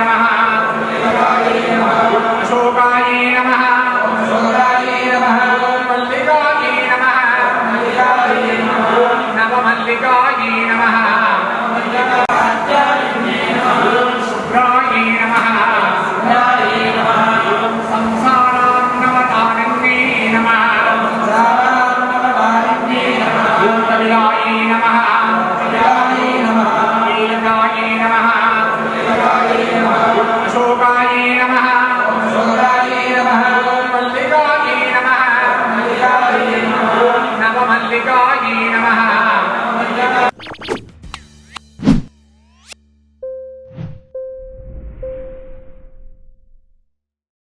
నమ. అశోకాయ నమ. మల్లికాయ నమ. నవ మల్లికాయ నమ. మల్లికాయీ నమ